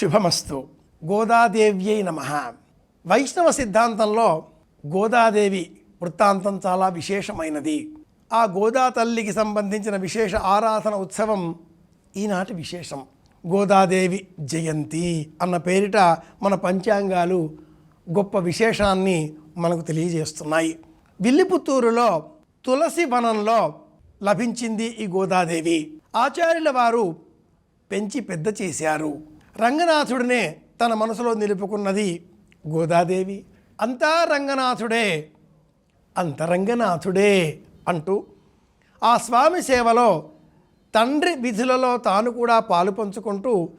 శుభమస్తు. గోదాదేవ్యై నమ. వైష్ణవ సిద్ధాంతంలో గోదాదేవి వృత్తాంతం చాలా విశేషమైనది. ఆ గోదా తల్లికి సంబంధించిన విశేష ఆరాధన ఉత్సవం ఈనాటి విశేషం. గోదాదేవి జయంతి అన్న పేరిట మన పంచాంగాలు గొప్ప విశేషాన్ని మనకు తెలియజేస్తున్నాయి. విల్లిపుత్తూరులో తులసి వనంలో లభించింది ఈ గోదాదేవి. ఆచార్యుల వారు పెంచి పెద్ద చేశారు. రంగనాథుడినే తన మనసులో నిలుపుకున్నది గోదాదేవి. అంతా రంగనాథుడే అంతరంగనాథుడే అంటూ ఆ స్వామి సేవలో తండ్రి విధులలో తాను కూడా పాలు పంచుకుంటూ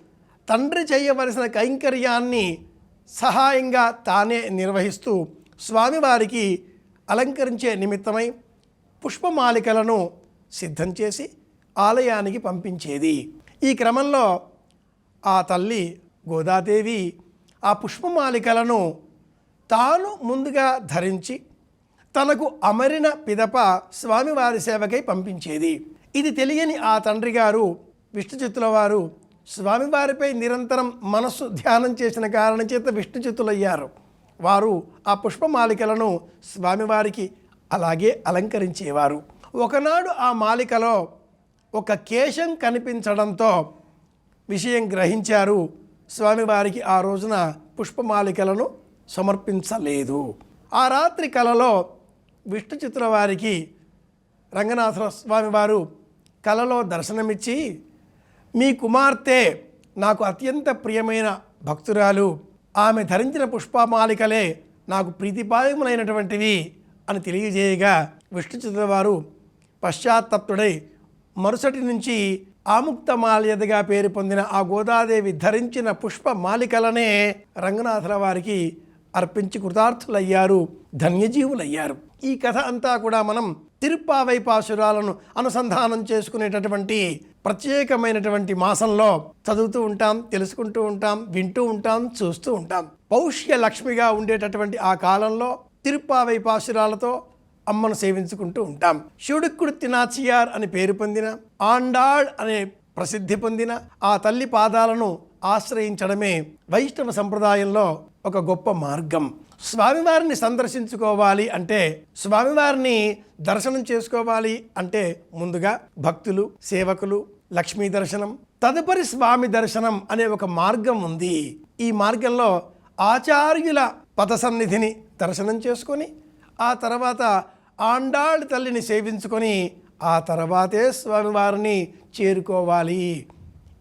తండ్రి చేయవలసిన కైంకర్యాన్ని సహాయంగా తానే నిర్వహిస్తూ స్వామివారికి అలంకరించే నిమిత్తమై పుష్పమాలికలను సిద్ధం చేసి ఆలయానికి పంపించేది. ఈ క్రమంలో ఆ తల్లి గోదాదేవి ఆ పుష్పమాలికలను తాను ముందుగా ధరించి తనకు అమరిన పిదప స్వామివారి సేవకై పంపించేది. ఇది తెలియని ఆ తండ్రి గారు విష్ణుచిత్తుల వారు స్వామివారిపై నిరంతరం మనస్సు ధ్యానం చేసిన కారణం చేత విష్ణుచిత్తులయ్యారు వారు ఆ పుష్పమాలికలను స్వామివారికి అలాగే అలంకరించేవారు. ఒకనాడు ఆ మాలికలో ఒక కేశం కనిపించడంతో విషయం గ్రహించారు. స్వామివారికి ఆ రోజున పుష్పమాలికలను సమర్పించలేదు. ఆ రాత్రి కలలో విష్ణు చిత్ర వారికి రంగనాథ స్వామివారు కలలో దర్శనమిచ్చి మీ కుమార్తె నాకు అత్యంత ప్రియమైన భక్తురాలు. ఆమె ధరించిన పుష్పమాలికలే నాకు ప్రీతిపాదములైనటువంటివి అని తెలియజేయగా విష్ణు చిత్ర వారు పశ్చాత్తప్తుడై మరుసటి నుంచి ఆముక్తమాల్యదగా పేరు పొందిన ఆ గోదాదేవి ధరించిన పుష్ప మాలికలనే రంగనాథుల వారికి అర్పించి కృతార్థులయ్యారు ధన్యజీవులయ్యారు. ఈ కథ అంతా కూడా మనం తిరుప్పావై పాశురాలను అనుసంధానం చేసుకునేటటువంటి ప్రత్యేకమైనటువంటి మాసంలో చదువుతూ ఉంటాం తెలుసుకుంటూ ఉంటాం వింటూ ఉంటాం చూస్తూ ఉంటాం. పౌష్య లక్ష్మిగా ఉండేటటువంటి ఆ కాలంలో తిరుప్పావై పాశురాలతో అమ్మను సేవించుకుంటూ ఉంటాం. శివుడుక్కుడు తినాచియార్ అని పేరు పొందిన ఆండాళ్ అనే ప్రసిద్ధి పొందిన ఆ తల్లి పాదాలను ఆశ్రయించడమే వైష్ణవ సంప్రదాయంలో ఒక గొప్ప మార్గం. స్వామివారిని సందర్శించుకోవాలి అంటే స్వామివారిని దర్శనం చేసుకోవాలి అంటే ముందుగా భక్తులు సేవకులు లక్ష్మీ దర్శనం తదుపరి స్వామి దర్శనం అనే ఒక మార్గం ఉంది. ఈ మార్గంలో ఆచార్యుల పద సన్నిధిని దర్శనం చేసుకొని ఆ తర్వాత ఆండాళ్ తల్లిని సేవించుకొని ఆ తర్వాతే స్వామివారిని చేరుకోవాలి.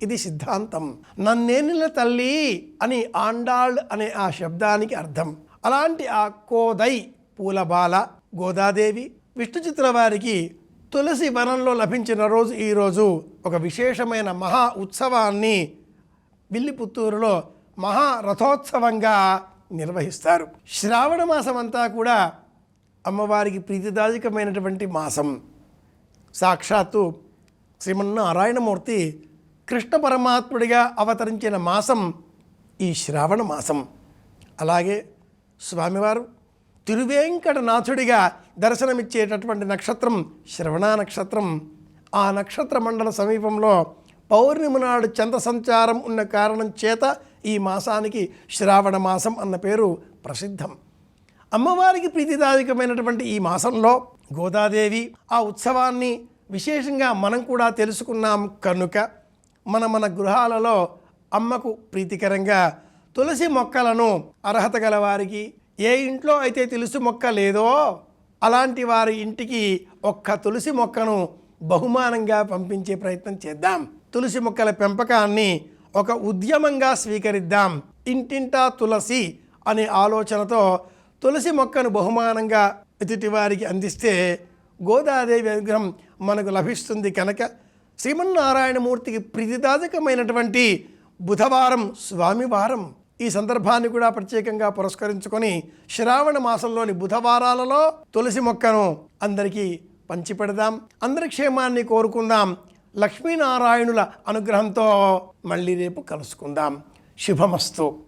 ఇది సిద్ధాంతం. నన్నేనిల తల్లి అని ఆండాళ్ అనే ఆ శబ్దానికి అర్థం. అలాంటి ఆ కోదై పూలబాల గోదాదేవి విష్ణు చిత్ర వారికి తులసి వనంలో లభించిన రోజు ఈరోజు ఒక విశేషమైన మహా ఉత్సవాన్ని విల్లిపుత్తూరులో మహా రథోత్సవంగా నిర్వహిస్తారు. శ్రావణ మాసం అంతా కూడా అమ్మవారికి ప్రీతిదాయకమైనటువంటి మాసం. సాక్షాత్తు శ్రీమన్నారాయణమూర్తి కృష్ణ పరమాత్ముడిగా అవతరించిన మాసం ఈ శ్రావణ మాసం. అలాగే స్వామివారు తిరువేంకటనాథుడిగా దర్శనమిచ్చేటటువంటి నక్షత్రం శ్రవణ నక్షత్రం. ఆ నక్షత్ర మండల సమీపంలో పౌర్ణమి నాడు చంద్ర సంచారం ఉన్న కారణం చేత ఈ మాసానికి శ్రావణ మాసం అన్న పేరు ప్రసిద్ధం. అమ్మవారికి ప్రీతిదాయకమైనటువంటి ఈ మాసంలో గోదాదేవి ఆ ఉత్సవాన్ని విశేషంగా మనం కూడా తెలుసుకున్నాం కనుక మన మన గృహాలలో అమ్మకు ప్రీతికరంగా తులసి మొక్కలను అర్హత గల వారికి ఏ ఇంట్లో అయితే తులసి మొక్క లేదో అలాంటి వారి ఇంటికి ఒక్క తులసి మొక్కను బహుమానంగా పంపించే ప్రయత్నం చేద్దాం. తులసి మొక్కల పెంపకాన్ని ఒక ఉద్యమంగా స్వీకరిద్దాం. ఇంటింటా తులసి అనే ఆలోచనతో తులసి మొక్కను బహుమానంగా ఎదుటివారికి అందిస్తే గోదాదేవి అనుగ్రహం మనకు లభిస్తుంది కనుక శ్రీమన్నారాయణమూర్తికి ప్రీతిదాయకమైనటువంటి బుధవారం స్వామివారం ఈ సందర్భాన్ని కూడా ప్రత్యేకంగా పురస్కరించుకొని శ్రావణ మాసంలోని బుధవారాలలో తులసి మొక్కను అందరికీ పంచిపెడదాం. అందరి క్షేమాన్ని కోరుకుందాం. లక్ష్మీనారాయణుల అనుగ్రహంతో మళ్ళీ రేపు కలుసుకుందాం. శుభమస్తు.